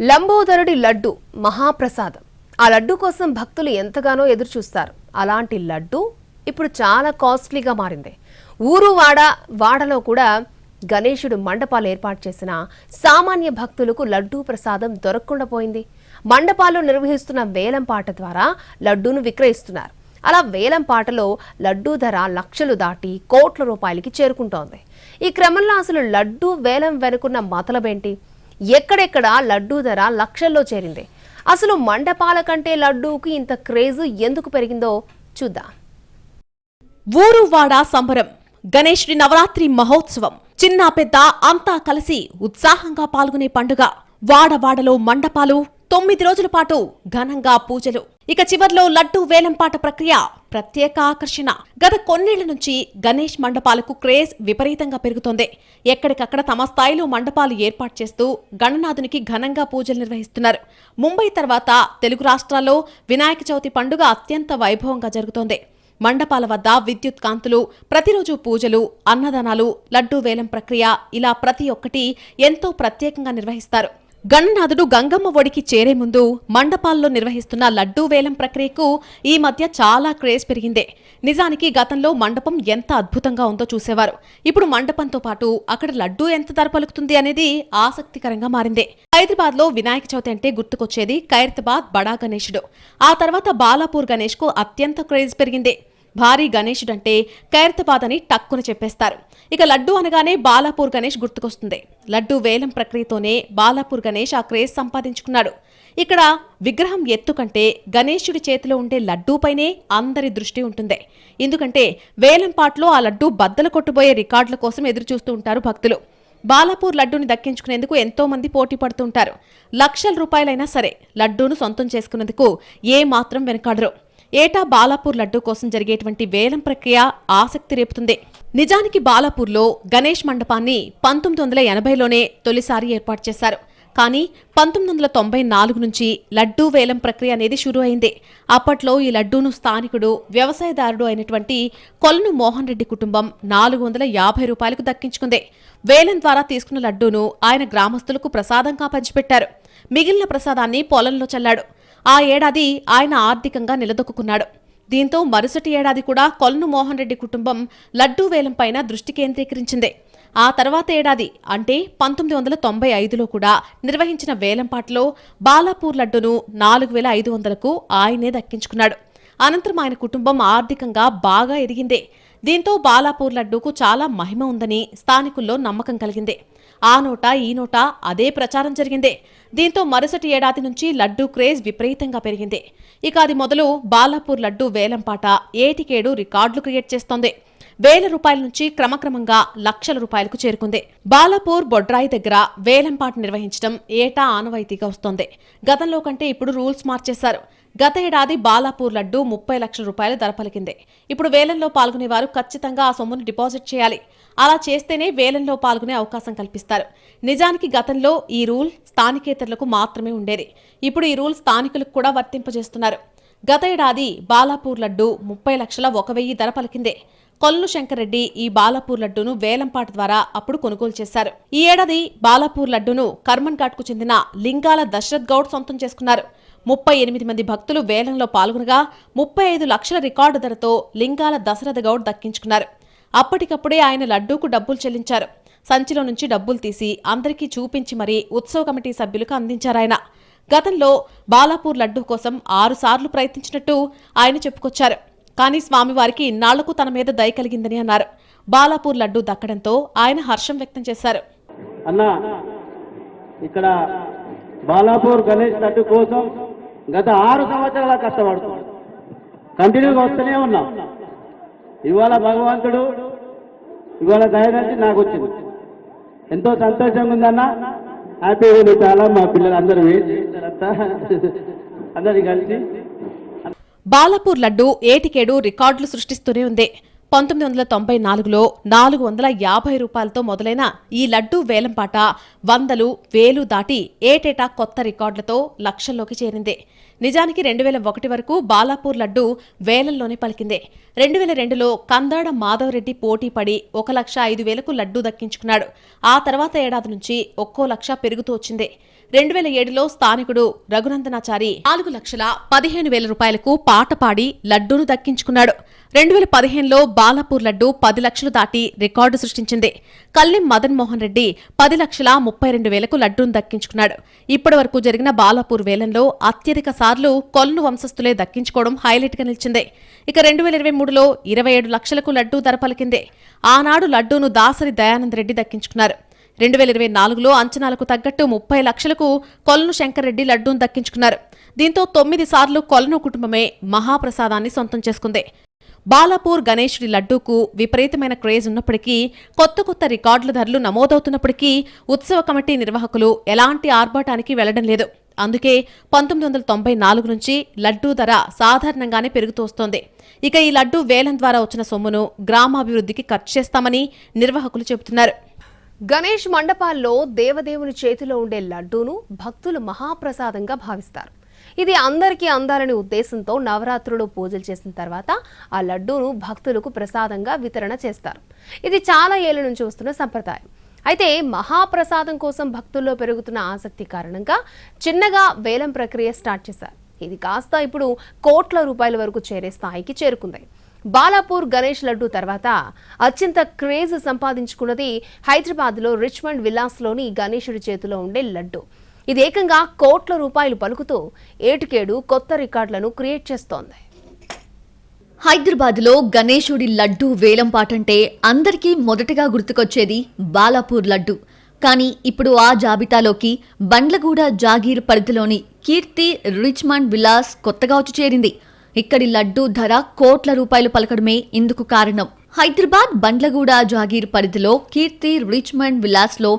లంబోదరుడి లడ్డు మహాప్రసాదం. ఆ లడ్డు కోసం భక్తులు ఎంతగానో ఎదురుచూస్తారు. అలాంటి లడ్డు ఇప్పుడు చాలా కాస్ట్లీగా మారింది. ఊరు వాడ వాడలో కూడా గణేశుడు మండపాలు ఏర్పాటు చేసిన సామాన్య భక్తులకు లడ్డూ ప్రసాదం దొరకకుండా పోయింది. మండపాలు నిర్వహిస్తున్న వేలం పాట ద్వారా లడ్డూను విక్రయిస్తున్నారు. అలా వేలం పాటలో లడ్డూ ధర లక్షలు దాటి కోట్ల రూపాయలకి చేరుకుంటోంది. ఈ క్రమంలో అసలు లడ్డూ వేలం వెనుకున్న మతలబేంటి? ఎక్కడెక్కడ లడ్డూ ధర లక్షల్లో చేరింది. అసలు మండపాల కంటే లడ్డూకి ఇంత క్రేజ్ ఎందుకు పెరిగిందో చూద్దాం. ఊరు వాడ సంబరం గణేశుడి నవరాత్రి మహోత్సవం చిన్న పెద్ద అంతా కలిసి ఉత్సాహంగా పాల్గొనే పండుగ. వాడవాడలో మండపాలు తొమ్మిది రోజుల పాటు ఘనంగా పూజలు. ఇక చివర్లో లడ్డూ వేలంపాట ప్రక్రియ ప్రత్యేక ఆకర్షణ. గత కొన్నేళ్ళ నుంచి గణేష్ మండపాలకు క్రేజ్ విపరీతంగా పెరుగుతోంది. ఎక్కడికక్కడ తమ స్థాయిలో మండపాలు ఏర్పాటు చేస్తూ గణనాథునికి ఘనంగా పూజలు నిర్వహిస్తున్నారు. ముంబై తర్వాత తెలుగు రాష్ట్రాల్లో వినాయక చవితి పండుగ అత్యంత వైభవంగా జరుగుతోంది. మండపాల వద్ద విద్యుత్ కాంతులు ప్రతిరోజు పూజలు అన్నదానాలు లడ్డూ వేలం ప్రక్రియ ఇలా ప్రతి ఒక్కటి ఎంతో ప్రత్యేకంగా నిర్వహిస్తారు. గణనాథుడు గంగమ్మ ఒడికి చేరే ముందు మండపాల్లో నిర్వహిస్తున్న లడ్డూ వేలం ప్రక్రియకు ఈ మధ్య చాలా క్రేజ్ పెరిగిందే. నిజానికి గతంలో మండపం ఎంత అద్భుతంగా ఉందో చూసేవారు. ఇప్పుడు మండపంతో పాటు అక్కడ లడ్డూ ఎంత ధర పలుకుతుంది అనేది ఆసక్తికరంగా మారింది. హైదరాబాద్లో వినాయక చవితి అంటే గుర్తుకొచ్చేది ఖైరతాబాద్ బడా గణేశుడు ఆ తర్వాత బాలాపూర్ గణేష్కు అత్యంత క్రేజ్ పెరిగింది. భారీ గణేశుడంటే ఖైరతాబాద్ అని టక్కున చెప్పేస్తారు. ఇక లడ్డు అనగానే బాలాపూర్ గణేష్ గుర్తుకొస్తుంది. లడ్డు వేలం ప్రక్రియతోనే బాలాపూర్ గణేష్ ఆ క్రేజ్ సంపాదించుకున్నాడు. ఇక్కడ విగ్రహం ఎత్తు కంటే గణేశుడి చేతిలో ఉండే లడ్డూపైనే అందరి దృష్టి ఉంటుంది. ఎందుకంటే వేలం పాటలో ఆ లడ్డూ బద్దలు కొట్టుబోయే రికార్డుల కోసం ఎదురుచూస్తూ ఉంటారు భక్తులు. బాలాపూర్ లడ్డూని దక్కించుకునేందుకు ఎంతో మంది పోటీ పడుతుంటారు లక్షల రూపాయలైనా సరే లడ్డూను సొంతం చేసుకునేందుకు ఏ మాత్రం వెనకాడరు. ఏటా బాలాపూర్ లడ్డూ కోసం జరిగేటువంటి వేలం ప్రక్రియ ఆసక్తి రేపుతుంది. నిజానికి బాలాపూర్లో గణేష్ మండపాన్ని పంతొమ్మిది వందల ఎనభైలోనే తొలిసారి ఏర్పాటు చేశారు. కానీ పంతొమ్మిది వందల తొంభై నాలుగు నుంచి లడ్డూ వేలం ప్రక్రియ అనేది షురూ అయింది. అప్పట్లో ఈ లడ్డూను స్థానికుడు వ్యవసాయదారుడు అయినటువంటి కొలను మోహన్ రెడ్డి కుటుంబం నాలుగు వందల యాభై రూపాయలకు దక్కించుకుంది. వేలం ద్వారా తీసుకున్న లడ్డూను ఆయన గ్రామస్తులకు ప్రసాదంగా పంచిపెట్టారు. మిగిలిన ప్రసాదాన్ని పొలంలో చల్లాడు. ఆ ఏడాది ఆయన ఆర్థికంగా నిలదొక్కున్నాడు. దీంతో మరుసటి ఏడాది కూడా కొలను మోహన్ రెడ్డి కుటుంబం లడ్డూ వేలంపైన దృష్టి కేంద్రీకరించింది. ఆ తర్వాత ఏడాది అంటే పంతొమ్మిది వందల తొంభై ఐదులో కూడా నిర్వహించిన వేలంపాటలో బాలాపూర్ లడ్డును నాలుగు వేల ఐదు వందలకు ఆయనే దక్కించుకున్నాడు. అనంతరం ఆయన కుటుంబం ఆర్థికంగా బాగా ఎదిగింది. దీంతో బాలాపూర్ లడ్డూకు చాలా మహిమ ఉందని స్థానికుల్లో నమ్మకం కలిగింది. ఆ నోట ఈ నోట అదే ప్రచారం జరిగింది. దీంతో మరుసటి ఏడాది నుంచి లడ్డూ క్రేజ్ విపరీతంగా పెరిగింది. ఇక అది మొదలు బాలాపూర్ లడ్డూ వేలంపాట ఏటికేడు రికార్డులు క్రియేట్ చేస్తోంది. వేల రూపాయల నుంచి క్రమక్రమంగా లక్షల రూపాయలకు చేరుకుంది. బాలాపూర్ బొడ్రాయి దగ్గర వేలంపాట నిర్వహించడం ఏటా ఆనవాయితీగా వస్తోంది. గతంలో కంటే ఇప్పుడు రూల్స్ మార్చేశారు. గత ఏడాది బాలాపూర్ లడ్డు ముప్పై లక్షల రూపాయల ధర పలికింది. ఇప్పుడు వేలంలో పాల్గొనేవారు ఖచ్చితంగా ఆ సొమ్మును డిపాజిట్ చేయాలి. అలా చేస్తేనే వేలంలో పాల్గొనే అవకాశం కల్పిస్తారు. నిజానికి గతంలో ఈ రూల్ స్థానికేతరులకు మాత్రమే ఉండేది. ఇప్పుడు ఈ రూల్ స్థానికులకు కూడా వర్తింపజేస్తున్నారు. గత ఏడాది బాలాపూర్ లడ్డు ముప్పై లక్షల ఒక వెయ్యి ధర పలికిందే. కొల్లు శంకర్రెడ్డి ఈ బాలాపూర్ లడ్డూను వేలంపాట ద్వారా అప్పుడు కొనుగోలు చేశారు. ఈ ఏడాది బాలాపూర్ లడ్డూను కర్మన్ ఘాట్కు చెందిన లింగాల దశరథ్ గౌడ్ సొంతం చేసుకున్నారు. ముప్పై ఎనిమిది మంది భక్తులు వేలంలో పాల్గొనగా ముప్పై ఐదు లక్షల రికార్డు ధరతో లింగాల దశరథ గౌడ్ దక్కించుకున్నారు. అప్పటికప్పుడే ఆయన లడ్డూకు డబ్బులు చెల్లించారు. సంచిలో నుంచి డబ్బులు తీసి అందరికీ చూపించి మరీ ఉత్సవ కమిటీ సభ్యులకు అందించారాయన గతంలో బాలాపూర్ లడ్డూ కోసం ఆరుసార్లు ప్రయత్నించినట్టు ఆయన చెప్పుకొచ్చారు. కానీ స్వామివారికి ఇన్నాళ్ళకు తన మీద దయ కలిగిందని అన్నారు. బాలాపూర్ లడ్డూ దక్కడంతో ఆయన హర్షం వ్యక్తం చేశారు. ఇక్కడ బాలాపూర్ గణేష్ లడ్డు కోసం గత ఆరు సంవత్సరాల కష్టపడుతున్నాం. కంటిన్యూగా వస్తూనే ఉన్నాం. ఇవాళ భగవంతుడు ఇవాళ దయనంచి నాకు వచ్చింది ఎంతో సంతోషంగా ఉందన్న హ్యాపీగా ఉంది చాలా మా పిల్లలు అందరూ వెయిట్ చేస్తారంతా అందరినీ కలిసి. బాలాపూర్ లడ్డు ఏటికేడు రికార్డులు సృష్టిస్తూనే ఉంది. పంతొమ్మిది వందల తొంభై నాలుగులో నాలుగు వందల యాభై రూపాయలతో మొదలైన ఈ లడ్డూ వేలంపాట వందలు వేలు దాటి ఏటేటా కొత్త రికార్డులతో లక్షల్లోకి చేరింది. నిజానికి రెండు వేల ఒకటి వరకు బాలాపూర్ లడ్డు వేలల్లోనే పలికింది. రెండు వేల రెండులో కందాడ మాధవరెడ్డి పోటీ పడి ఒక లక్ష ఐదు వేలకు లడ్డు దక్కించుకున్నాడు. ఆ తర్వాత ఏడాది నుంచి ఒక్కో లక్ష పెరుగుతూ వచ్చింది. రెండు వేల ఏడులో స్థానికుడు రఘునందనాచారి నాలుగు లక్షల పదిహేను వేల రూపాయలకు పాట పాడి లడ్డూను దక్కించుకున్నాడు. రెండు వేల పదిహేనులో బాలాపూర్ లడ్డు పది లక్షలు దాటి రికార్డు సృష్టించింది. కల్లెం మదన్ మోహన్ రెడ్డి పది లక్షల ముప్పై రెండు వేలకు లడ్డూను దక్కించుకున్నాడు. ఇప్పటి వరకు జరిగిన బాలాపూర్ వేలంలో అత్యధిక సార్లు కొల్లు వంశస్థులే దక్కించుకోవడం హైలైట్గా నిలిచింది. ఇక రెండు వేల ఇరవై మూడులో ఇరవై ఏడు లక్షలకు లడ్డూ ధర పలికింది. ఆనాడు లడ్డూను దాసరి దయానంద రెడ్డి దక్కించుకున్నారు. రెండు వేల ఇరవై నాలుగులో అంచనాలకు తగ్గట్టు ముప్పై లక్షలకు కొలను శంకర్రెడ్డి లడ్డూను దక్కించుకున్నారు. దీంతో తొమ్మిది సార్లు కొలను కుటుంబమే మహాప్రసాదాన్ని సొంతం చేసుకుంది. బాలాపూర్ గణేశుడి లడ్డూకు విపరీతమైన క్రేజ్ ఉన్నప్పటికీ కొత్త కొత్త రికార్డుల ధరలు నమోదవుతున్నప్పటికీ ఉత్సవ కమిటీ నిర్వాహకులు ఎలాంటి ఆర్భాటానికి వెళ్ళడం లేదు. అందుకే పంతొమ్మిది వందల తొంభై నాలుగు నుంచి లడ్డూ ధర సాధారణంగానే పెరుగుతూస్తోంది ఇక ఈ లడ్డూ వేలం ద్వారా వచ్చిన సొమ్మును గ్రామాభివృద్ధికి ఖర్చు చేస్తామని నిర్వాహకులు చెబుతున్నారు. గణేష్ మండపాల్లో దేవదేవుని చేతిలో ఉండే లడ్డూను భక్తులు మహాప్రసాదంగా భావిస్తారు. ఇది అందరికీ అందాలనే ఉద్దేశంతో నవరాత్రులు పూజలు చేసిన తర్వాత ఆ లడ్డూను భక్తులకు ప్రసాదంగా వితరణ చేస్తారు. ఇది చాలా ఏళ్ళ నుంచి వస్తున్న సంప్రదాయం. అయితే మహాప్రసాదం కోసం భక్తుల్లో పెరుగుతున్న ఆసక్తి కారణంగా చిన్నగా వేలం ప్రక్రియ స్టార్ట్ చేశారు. ఇది కాస్త ఇప్పుడు కోట్ల రూపాయల వరకు చేరే స్థాయికి చేరుకుంది. బాలాపూర్ గణేష్ లడ్డు తర్వాత అత్యంత క్రేజ్ సంపాదించుకున్నది హైదరాబాద్లో రిచ్మండ్ విలాస్లోని గణేషుడి చేతిలో ఉండే లడ్డు. ఇది ఏకంగా కోట్ల రూపాయలు పలుకుతూ ఏటుకేడు కొత్త రికార్డులను క్రియేట్ చేస్తోంది. హైదరాబాద్లో గణేశుడి లడ్డు వేలంపాటంటే అందరికీ మొదటగా గుర్తుకొచ్చేది బాలాపూర్ లడ్డు. కానీ ఇప్పుడు ఆ జాబితాలోకి బండ్లగూడ జాగీర్ పరిధిలోని కీర్తి రిచ్మండ్ విలాస్ కొత్తగా వచ్చి చేరింది. ఇక్కడి లడ్డు ధర కోట్ల రూపాయలు పలకడమే ఇందుకు కారణం. హైదరాబాద్ బండ్లగూడ జాగీర్ పరిధిలో కీర్తి రిచ్మండ్ విలాస్లో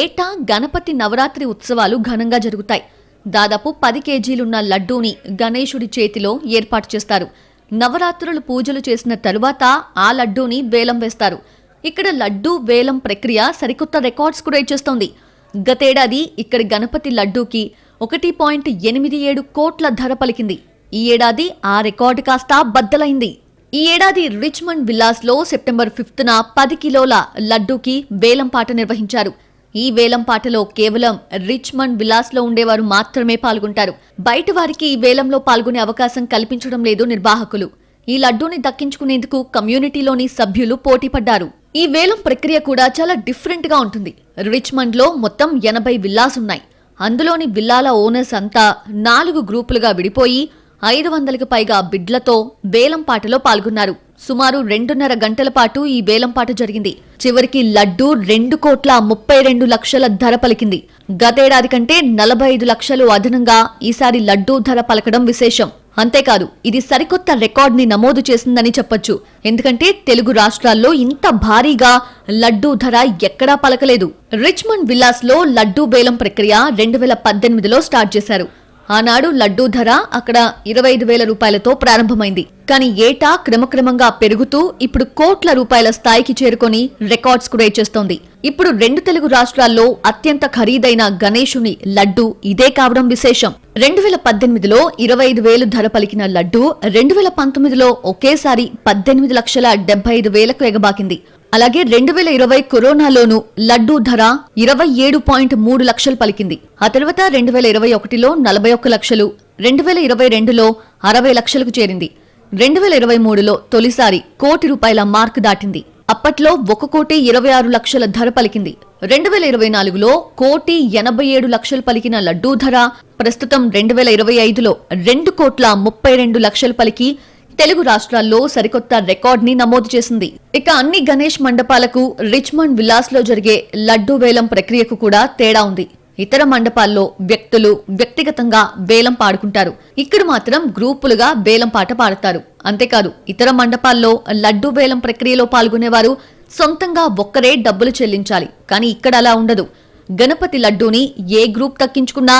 ఏటా గణపతి నవరాత్రి ఉత్సవాలు ఘనంగా జరుగుతాయి. దాదాపు పది కేజీలున్న లడ్డూని గణేశుడి చేతిలో ఏర్పాటు చేస్తారు. నవరాత్రులు పూజలు చేసిన తరువాత ఆ లడ్డూని వేలం వేస్తారు. ఇక్కడ లడ్డూ వేలం ప్రక్రియ సరికొత్త రికార్డ్స్ కూడా ఇచ్చేస్తోంది. గతేడాది ఇక్కడ గణపతి లడ్డూకి ఒకటి పాయింట్ ఎనిమిది ఏడు కోట్ల ధర పలికింది. ఈ ఏడాది ఆ రికార్డు కాస్త బద్దలైంది. ఈ ఏడాది రిచ్మండ్ విల్లాస్లో సెప్టెంబర్ ఫిఫ్త్న పది కిలోల లడ్డూకి వేలం పాట నిర్వహించారు. ఈ వేలం పాటలో కేవలం రిచ్మండ్ విలాస్లో ఉండేవారు మాత్రమే పాల్గొంటారు. బయట వారికి ఈ వేలంలో పాల్గొనే అవకాశం కల్పించడం లేదు నిర్వాహకులు. ఈ లడ్డూని దక్కించుకునేందుకు కమ్యూనిటీలోని సభ్యులు పోటీపడ్డారు. ఈ వేలం ప్రక్రియ కూడా చాలా డిఫరెంట్గా ఉంటుంది. రిచ్మండ్లో మొత్తం ఎనభై విల్లాస్ ఉన్నాయి అందులోని విల్లాల ఓనర్స్ అంతా నాలుగు గ్రూపులుగా విడిపోయి ఐదు వందలకు పైగా బిడ్లతో బేలంపాటలో పాల్గొన్నారు. సుమారు రెండున్నర గంటల పాటు ఈ బేలంపాట జరిగింది. చివరికి లడ్డు రెండు కోట్ల ముప్పై రెండు లక్షల ధర పలికింది. గతేడాది కంటే నలభై ఐదు లక్షలు అదనంగా ఈసారి లడ్డూ ధర పలకడం విశేషం. అంతేకాదు ఇది సరికొత్త రికార్డ్ని నమోదు చేసిందని చెప్పొచ్చు. ఎందుకంటే తెలుగు రాష్ట్రాల్లో ఇంత భారీగా లడ్డూ ధర ఎక్కడా పలకలేదు. రిచ్మండ్ విల్లాస్లో లడ్డూ బేలం ప్రక్రియ రెండు వేల పద్దెనిమిదిలో స్టార్ట్ చేశారు. ఆనాడు లడ్డూ ధర అక్కడ ఇరవై ఐదు వేల రూపాయలతో ప్రారంభమైంది. కానీ ఏటా క్రమక్రమంగా పెరుగుతూ ఇప్పుడు కోట్ల రూపాయల స్థాయికి చేరుకొని రికార్డ్స్ క్రియేట్ చేస్తోంది ఇప్పుడు రెండు తెలుగు రాష్ట్రాల్లో అత్యంత ఖరీదైన గణేశుని లడ్డు ఇదే కావడం విశేషం. రెండు వేల పద్దెనిమిదిలో ఇరవై ఐదు వేలు ధర పలికిన లడ్డు రెండు వేల పంతొమ్మిదిలో ఒకేసారి పద్దెనిమిది లక్షల డెబ్బై ఐదు వేలకు ఎగబాకింది. అలాగే రెండు వేల ఇరవై కరోనాలోను లడ్డూ ధర ఇరవై ఏడు పాయింట్ మూడు లక్షలు పలికింది. ఆ తర్వాత రెండు వేల ఇరవై ఒకటిలో నలభై ఒక్క లక్షలు రెండు వేల ఇరవై రెండులో అరవై లక్షలకు చేరింది. రెండు వేల ఇరవై మూడులో తొలిసారి కోటి రూపాయల మార్క్ దాటింది. అప్పట్లో ఒక కోటి ఇరవై ఆరు లక్షల ధర పలికింది. రెండు వేల ఇరవై నాలుగులో కోటి ఎనభై ఏడు లక్షలు పలికిన లడ్డూ ధర ప్రస్తుతం రెండు వేల ఇరవై ఐదులో రెండు కోట్ల ముప్పై రెండు లక్షలు పలికి తెలుగు రాష్ట్రాల్లో సరికొత్త రికార్డ్ని నమోదు చేసింది. ఇక అన్ని గణేష్ మండపాలకు రిచ్మండ్ విలాస్లో జరిగే లడ్డూ వేలం ప్రక్రియకు కూడా తేడా ఉంది. ఇతర మండపాల్లో వ్యక్తులు వ్యక్తిగతంగా వేలం పాడుకుంటారు. ఇక్కడ మాత్రం గ్రూపులుగా వేలం పాట పాడతారు. అంతేకాదు ఇతర మండపాల్లో లడ్డూ వేలం ప్రక్రియలో పాల్గొనేవారు సొంతంగా ఒక్కరే డబ్బులు చెల్లించాలి. కానీ ఇక్కడ అలా ఉండదు. గణపతి లడ్డూని ఏ గ్రూప్ తక్కించుకున్నా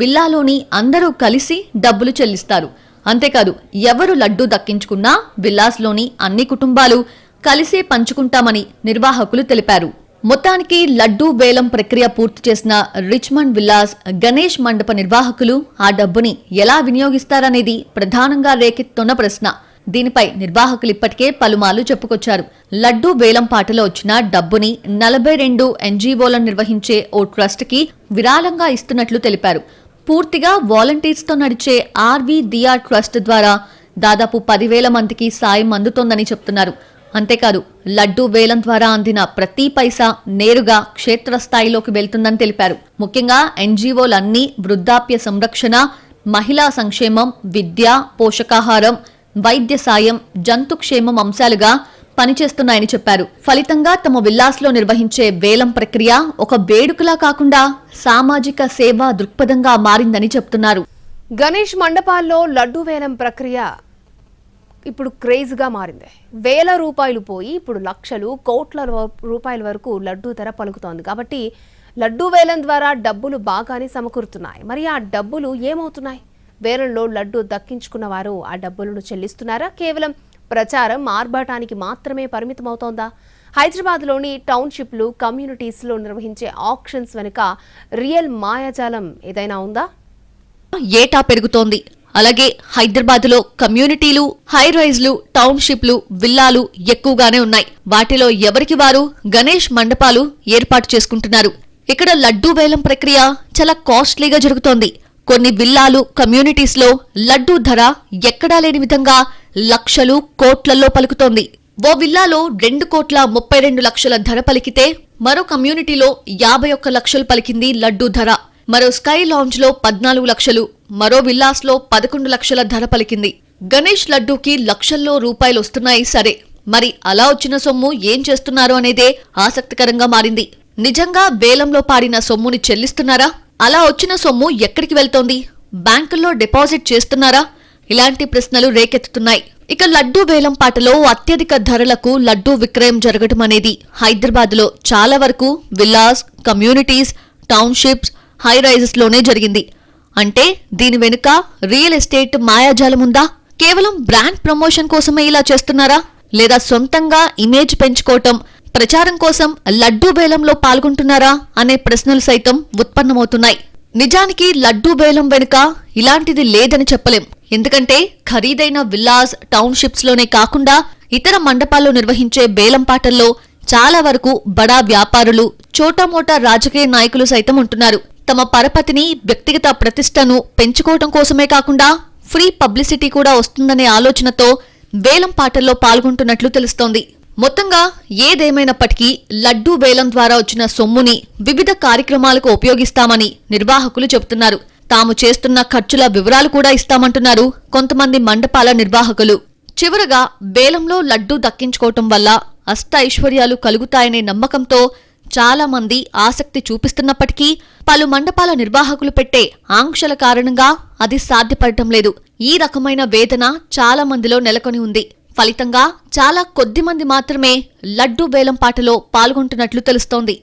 బిల్లాలోని అందరూ కలిసి డబ్బులు చెల్లిస్తారు. అంతేకాదు ఎవరు లడ్డూ దక్కించుకున్నా విల్లాస్లోని అన్ని కుటుంబాలు కలిసే పంచుకుంటామని నిర్వాహకులు తెలిపారు. మొత్తానికి లడ్డూ వేలం ప్రక్రియ పూర్తి చేసిన రిచ్మండ్ విల్లాస్ గణేష్ మండప నిర్వాహకులు ఆ డబ్బుని ఎలా వినియోగిస్తారనేది ప్రధానంగా రేకెత్తున్న ప్రశ్న. దీనిపై నిర్వాహకులు ఇప్పటికే పలుమార్లు చెప్పుకొచ్చారు. లడ్డూ వేలం పాటలో వచ్చిన డబ్బుని నలభై రెండు ఎన్జీఓలను నిర్వహించే ఓ ట్రస్ట్కి విరాళంగా ఇస్తున్నట్లు తెలిపారు. పూర్తిగా వాలంటీర్స్తో నడిచే ఆర్వీ దియా ట్రస్ట్ ద్వారా దాదాపు పదివేల మందికి సాయం అందుతోందని చెప్తున్నారు. అంతేకాదు లడ్డూ వేలం ద్వారా అందిన ప్రతి పైసా నేరుగా క్షేత్రస్థాయిలోకి వెళ్తుందని తెలిపారు. ముఖ్యంగా ఎన్జీఓలన్నీ వృద్ధాప్య సంరక్షణ మహిళా సంక్షేమం విద్య పోషకాహారం వైద్య సాయం జంతుక్షేమం అంశాలుగా పనిచేస్తున్నాయని చెప్పారు. ఫలితంగా తమ విల్లాస్లో నిర్వహించే వేలం ప్రక్రియ ఒక వేడుకలా కాకుండా సామాజిక సేవ దృక్పథంగా మారిందని చెప్తున్నారు. గణేష్ మండపాల్లో లడ్డు వేలం ప్రక్రియ ఇప్పుడు క్రేజ్గా మారింది. వేల రూపాయలు పోయి ఇప్పుడు లక్షలు కోట్ల రూ- రూపాయల వరకు లడ్డూ ధర పలుకుతోంది. కాబట్టి లడ్డూ వేలం ద్వారా డబ్బులు బాగానే సమకూరుతున్నాయి. మరి ఆ డబ్బులు ఏమవుతున్నాయి? వేలంలో లడ్డు దక్కించుకున్న వారు ఆ డబ్బులను చెల్లిస్తున్నారా? కేవలం ప్రచారం ఆర్భాటానికి మాత్రమే పరిమితమవుతోందా? హైదరాబాద్లోని టౌన్షిప్లు కమ్యూనిటీస్లో నిర్వహించే ఆక్షన్స్ వెనుక రియల్ మాయాజాలం ఏదైనా ఉందా? ఏటా పెరుగుతోంది. అలాగే హైదరాబాద్లో కమ్యూనిటీలు హై రైజ్లు టౌన్షిప్లు విల్లాలు ఎక్కువగానే ఉన్నాయి. వాటిలో ఎవరికి వారు గణేష్ మండపాలు ఏర్పాటు చేసుకుంటున్నారు. ఇక్కడ లడ్డూ వేలం ప్రక్రియ చాలా కాస్ట్లీగా జరుగుతోంది. కొన్ని విల్లాలు కమ్యూనిటీస్లో లడ్డూ ధర ఎక్కడా లేని విధంగా లక్షలు కోట్లలో పలుకుతోంది. ఓ విల్లాలో రెండు కోట్ల ముప్పై రెండు లక్షల ధర పలికితే మరో కమ్యూనిటీలో యాభై ఒక్క లక్షలు పలికింది లడ్డూ ధర. మరో స్కై లాంజ్లో పద్నాలుగు లక్షలు మరో విల్లాస్లో పదకొండు లక్షల ధర పలికింది. గణేష్ లడ్డూకి లక్షల్లో రూపాయలు వస్తున్నాయి సరే. మరి అలా వచ్చిన సొమ్ము ఏం చేస్తున్నారు అనేదే ఆసక్తికరంగా మారింది. నిజంగా వేలంలో పాడిన సొమ్ముని చెల్లిస్తున్నారా? అలా వచ్చిన సొమ్ము ఎక్కడికి వెళ్తోంది? బ్యాంకుల్లో డిపాజిట్ చేస్తున్నారా? ఇలాంటి ప్రశ్నలు రేకెత్తుతున్నాయి. ఇక లడ్డూ వేలం పాటలో అత్యధిక ధరలకు లడ్డూ విక్రయం జరగటం అనేది హైదరాబాద్లో చాలా వరకు విల్లాస్ కమ్యూనిటీస్ టౌన్షిప్స్ హై లోనే జరిగింది. అంటే దీని వెనుక రియల్ ఎస్టేట్ మాయాజాలం ఉందా? కేవలం బ్రాండ్ ప్రమోషన్ కోసమే ఇలా చేస్తున్నారా? లేదా సొంతంగా ఇమేజ్ పెంచుకోవటం ప్రచారం కోసం లడ్డూ బేలంలో పాల్గొంటున్నారా అనే ప్రశ్నలు సైతం ఉత్పన్నమవుతున్నాయి. నిజానికి లడ్డూ బేలం వెనుక ఇలాంటిది లేదని చెప్పలేం. ఎందుకంటే ఖరీదైన విల్లాస్ టౌన్షిప్స్లోనే కాకుండా ఇతర మండపాల్లో నిర్వహించే బేలం పాటల్లో చాలా వరకు బడా వ్యాపారులు చోటామోటా రాజకీయ నాయకులు సైతం ఉంటున్నారు. తమ పరపతిని వ్యక్తిగత ప్రతిష్టను పెంచుకోవటం కోసమే కాకుండా ఫ్రీ పబ్లిసిటీ కూడా వస్తుందనే ఆలోచనతో వేలం పాటల్లో పాల్గొంటున్నట్లు తెలుస్తోంది. మొత్తంగా ఏదేమైనప్పటికీ లడ్డూ వేలం ద్వారా వచ్చిన సొమ్ముని వివిధ కార్యక్రమాలకు ఉపయోగిస్తామని నిర్వాహకులు చెబుతున్నారు. తాము చేస్తున్న ఖర్చుల వివరాలు కూడా ఇస్తామంటున్నారు కొంతమంది మండపాల నిర్వాహకులు. చివరగా వేలంలో లడ్డూ దక్కించుకోవటం వల్ల అష్ట ఐశ్వర్యాలు కలుగుతాయనే నమ్మకంతో చాలా మంది ఆసక్తి చూపిస్తున్నప్పటికీ పలు మండపాల నిర్వాహకులు పెట్టే ఆంక్షల కారణంగా అది సాధ్యపడటం లేదు. ఈ రకమైన వేదన చాలా మందిలో నెలకొని ఉంది. ఫలితంగా చాలా కొద్ది మంది మాత్రమే లడ్డూ బేలం పాటలో పాల్గొంటున్నట్లు తెలుస్తోంది.